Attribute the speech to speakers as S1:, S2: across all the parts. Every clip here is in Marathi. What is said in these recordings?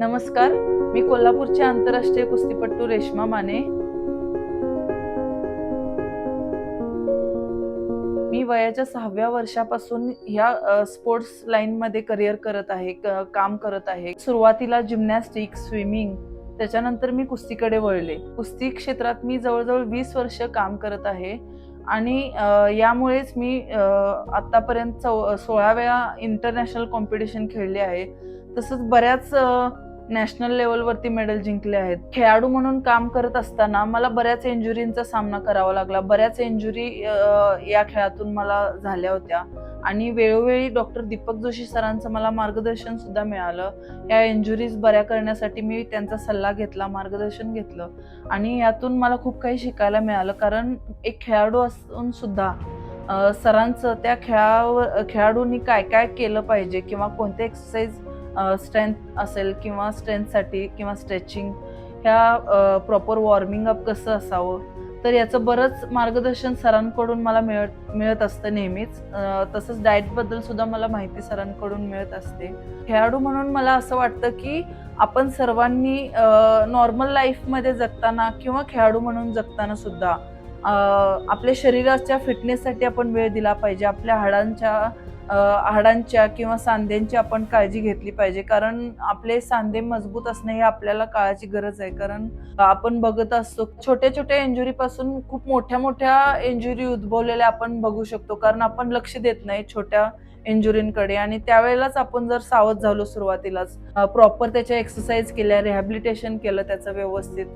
S1: नमस्कार मी कोल्हापूरचे आंतरराष्ट्रीय कुस्तीपट्टू रेश्मा माने. मी वयाच्या सहाव्या वर्षापासून ह्या स्पोर्ट्स लाईनमध्ये करिअर करत आहे काम करत आहे. सुरुवातीला जिमनॅस्टिक स्विमिंग त्याच्यानंतर मी कुस्तीकडे वळले. कुस्ती क्षेत्रात मी जवळजवळ वीस वर्ष काम करत आहे आणि यामुळेच मी आतापर्यंत आत्तापर्यंत चौ सोळा वेळा इंटरनॅशनल कॉम्पिटिशन खेळले आहे. तसंच बऱ्याच नॅशनल लेवलवरती मेडल जिंकले आहेत. खेळाडू म्हणून काम करत असताना मला बऱ्याच इंजुरींचा सामना करावा लागला. बऱ्याच इंजुरी या खेळातून मला झाल्या होत्या. आणि वेळोवेळी डॉक्टर दीपक जोशी सरांचं मला मार्गदर्शन सुद्धा मिळालं. या इंजुरीज बऱ्या करण्यासाठी मी त्यांचा सल्ला घेतला मार्गदर्शन घेतलं. आणि यातून मला खूप काही शिकायला मिळालं. कारण एक खेळाडू असून सुद्धा सरांचं त्या खेळावर खेळाडूंनी काय काय केलं पाहिजे किंवा कोणते एक्सरसाइज स्ट्रेंथ असेल किंवा स्ट्रेंथसाठी किंवा स्ट्रेचिंग ह्या प्रॉपर वॉर्मिंग अप कसं असावं? तर याचं बरंच मार्गदर्शन सरांकडून मला मिळत मिळत असतं नेहमीच. तसंच डाएटबद्दल सुद्धा मला माहिती सरांकडून मिळत असते. खेळाडू म्हणून मला असं वाटतं की आपण सर्वांनी नॉर्मल लाईफमध्ये जगताना किंवा खेळाडू म्हणून जगताना सुद्धा आपल्या शरीराच्या फिटनेससाठी आपण वेळ दिला पाहिजे. आपल्या हाडांच्या हाडांच्या किंवा सांध्यांची आपण काळजी घेतली पाहिजे. कारण आपले सांधे मजबूत असणे हे आपल्याला काळाची गरज आहे. कारण आपण बघत असतो छोट्या छोट्या इंजुरीपासून खूप मोठ्या मोठ्या इंजुरी उद्भवलेल्या आपण बघू शकतो. कारण आपण लक्ष देत नाही छोट्या इंजुरींकडे. आणि त्यावेळेलाच आपण जर सावध झालो सुरुवातीलाच प्रॉपर त्याच्या एक्सरसाइज केल्या रिहॅबिलिटेशन केलं त्याचं व्यवस्थित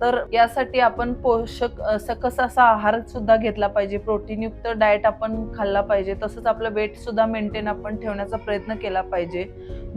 S1: तर यासाठी आपण पोषक सकस असा आहार सुद्धा घेतला पाहिजे. प्रोटीनयुक्त डाएट आपण खाल्ला पाहिजे. तसंच आपलं वेट सुद्धा मेंटेन आपण ठेवण्याचा प्रयत्न केला पाहिजे.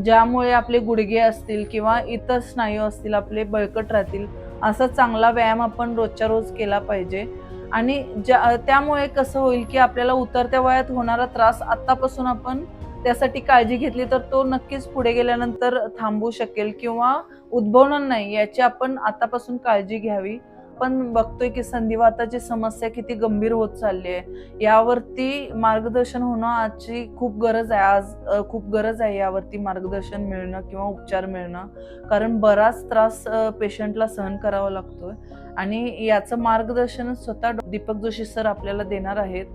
S1: ज्यामुळे आपले गुडघे असतील किंवा इतर स्नायू असतील आपले बळकट राहतील असा चांगला व्यायाम आपण रोजच्या रोज केला पाहिजे. आणि ज्या त्यामुळे कसं होईल की आपल्याला उतरत्या वयात होणारा त्रास आत्तापासून आपण त्यासाठी काळजी घेतली तर तो नक्कीच पुढे गेल्यानंतर थांबू शकेल किंवा उद्भवणार नाही याची आपण आतापासून काळजी घ्यावी. पण बघतोय की संधिवाताची समस्या किती गंभीर होत चालली आहे यावरती मार्गदर्शन होणं आजची खूप गरज आहे. आज खूप गरज आहे यावरती मार्गदर्शन मिळणं किंवा उपचार मिळणं. कारण बराच त्रास पेशंटला सहन करावा लागतोय. आणि याचं मार्गदर्शन स्वतः दीपक जोशी सर आपल्याला देणार आहेत.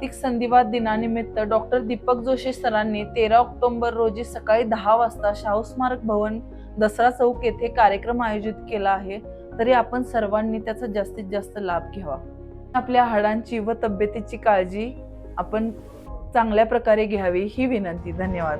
S1: तिक संधिवात दिनानिमित्त डॉक्टर दीपक जोशी सरांनी तेरा ऑक्टोबर रोजी सकाळी दहा वाजता शाहू स्मारक भवन दसरा चौक येथे कार्यक्रम आयोजित केला आहे. तरी आपण सर्वांनी त्याचा जास्तीत जास्त लाभ घ्यावा. आपल्या हाडांची व तब्येतीची काळजी आपण चांगल्या प्रकारे घ्यावी ही विनंती. धन्यवाद.